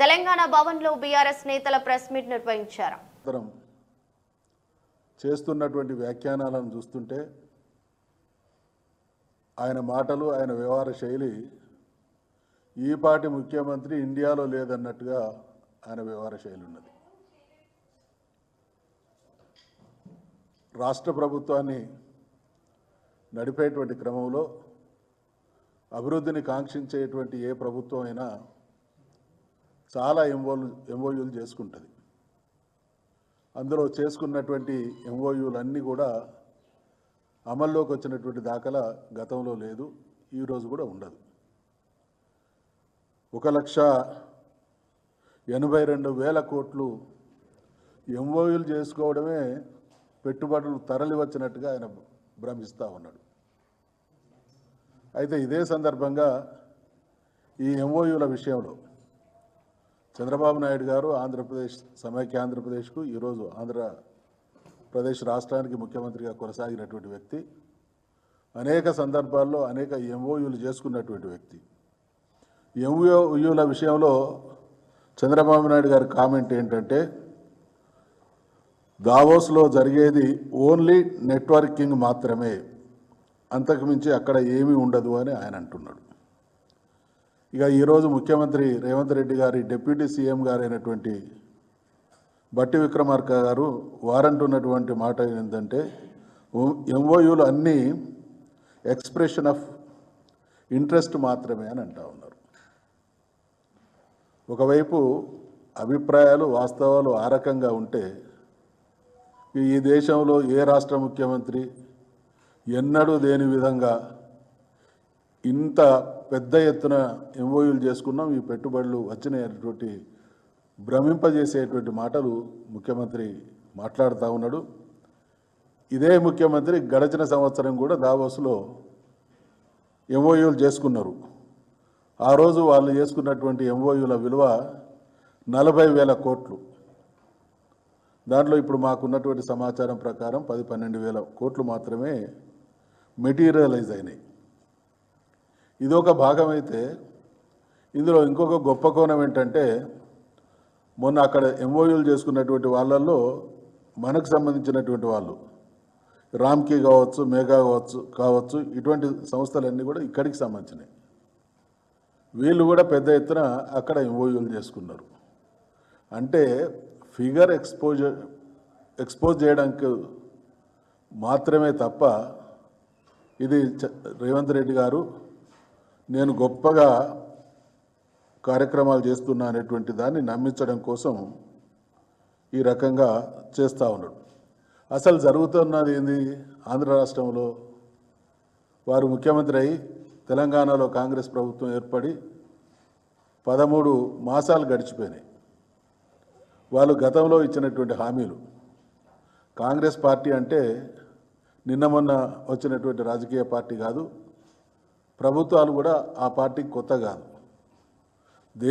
తెలంగాణ భవన్లో బీఆర్ఎస్ నేతల press meet నిర్వహించారు. చేస్తున్నటువంటి వ్యాఖ్యానాలను చూస్తుంటే ఆయన మాటలు ఆయన వ్యవహార శైలి ఈపాటి ముఖ్యమంత్రి ఇండియాలో లేదన్నట్టుగా ఆయన వ్యవహార శైలి ఉన్నది. రాష్ట్ర ప్రభుత్వాన్ని నడిపేటువంటి క్రమంలో అభివృద్ధిని కాంక్షించేటువంటి ఏ ప్రభుత్వం అయినా చాలా ఎంఓలు ఎంఓయూలు చేసుకుంటుంది. అందులో చేసుకున్నటువంటి ఎంఓయూలన్నీ కూడా అమల్లోకి వచ్చినటువంటి దాఖలా గతంలో లేదు ఈరోజు కూడా ఉండదు. ఒక లక్ష ఎనభై రెండు వేల కోట్లు ఎంఓయూలు చేసుకోవడమే పెట్టుబడులు తరలి వచ్చినట్టుగా ఆయన భ్రమిస్తూ ఉన్నాడు. అయితే ఇదే సందర్భంగా ఈ ఎంఓయూల విషయంలో చంద్రబాబు నాయుడు గారు ఆంధ్రప్రదేశ్ సమైక్య ఆంధ్రప్రదేశ్కు ఈరోజు ఆంధ్రప్రదేశ్ రాష్ట్రానికి ముఖ్యమంత్రిగా కొనసాగినటువంటి వ్యక్తి అనేక సందర్భాల్లో అనేక ఎంఓయూలు చేసుకున్నటువంటి వ్యక్తి. ఎంఓయూల విషయంలో చంద్రబాబు నాయుడు గారి కామెంట్ ఏంటంటే దావోస్లో జరిగేది ఓన్లీ నెట్వర్కింగ్ మాత్రమే. అంతకుమించి అక్కడ ఏమీ ఉండదు అని ఆయన అంటున్నాడు. ఇక ఈరోజు ముఖ్యమంత్రి రేవంత్ రెడ్డి గారి డిప్యూటీ సీఎం గారైనటువంటి బట్టి విక్రమార్క గారు వారంటున్నటువంటి మాట ఏంటంటే ఎంఓయూలు అన్నీ ఎక్స్ప్రెషన్ ఆఫ్ ఇంట్రెస్ట్ మాత్రమే అని అంటా ఉన్నారు. ఒకవైపు అభిప్రాయాలు వాస్తవాలు ఆ రకంగా ఉంటే ఈ దేశంలో ఏ రాష్ట్ర ముఖ్యమంత్రి ఎన్నడూ దేని విధంగా ఇంత పెద్ద ఎత్తున ఎంఓయూలు చేసుకున్నాం ఈ పెట్టుబడులు వచ్చినటువంటి భ్రమింపజేసేటువంటి మాటలు ముఖ్యమంత్రి మాట్లాడుతూ ఉన్నాడు. ఇదే ముఖ్యమంత్రి గడచిన సంవత్సరం కూడా దావోస్లో ఎంఓయూలు చేసుకున్నారు. ఆ రోజు వాళ్ళు చేసుకున్నటువంటి ఎంఓయూల విలువ నలభై వేల కోట్లు. దాంట్లో ఇప్పుడు మాకున్నటువంటి సమాచారం ప్రకారం పది పన్నెండు వేల కోట్లు మాత్రమే మెటీరియలైజ్ అయినాయి. ఇదొక భాగం అయితే ఇందులో ఇంకొక గొప్ప కోణం ఏంటంటే మొన్న అక్కడ ఎంఓయూలు చేసుకున్నటువంటి వాళ్ళల్లో మనకు సంబంధించినటువంటి వాళ్ళు రామ్కి కావచ్చు మేఘా కావచ్చు కావచ్చు ఇటువంటి సంస్థలన్నీ కూడా ఇక్కడికి సంబంధించినాయి. వీళ్ళు కూడా పెద్ద ఎత్తున అక్కడ ఎంఓయూలు చేసుకున్నారు. అంటే ఫిగర్ ఎక్స్పోజర్ ఎక్స్పోజ్ చేయడానికి మాత్రమే తప్ప ఇది రేవంత్ రెడ్డి గారు నేను గొప్పగా కార్యక్రమాలు చేస్తున్నా అనేటువంటి దాన్ని నమ్మించడం కోసం ఈ రకంగా చేస్తూ ఉన్నాడు. అసలు జరుగుతున్నది ఏంది? ఆంధ్ర రాష్ట్రంలో వారు ముఖ్యమంత్రి అయి తెలంగాణలో కాంగ్రెస్ ప్రభుత్వం ఏర్పడి పదమూడు మాసాలు గడిచిపోయినాయి. వాళ్ళు గతంలో ఇచ్చినటువంటి హామీలు. కాంగ్రెస్ పార్టీ అంటే నిన్న మొన్న వచ్చినటువంటి రాజకీయ పార్టీ కాదు ప్రభుత్వాలు కూడా ఆ పార్టీకి కొత్త కాదు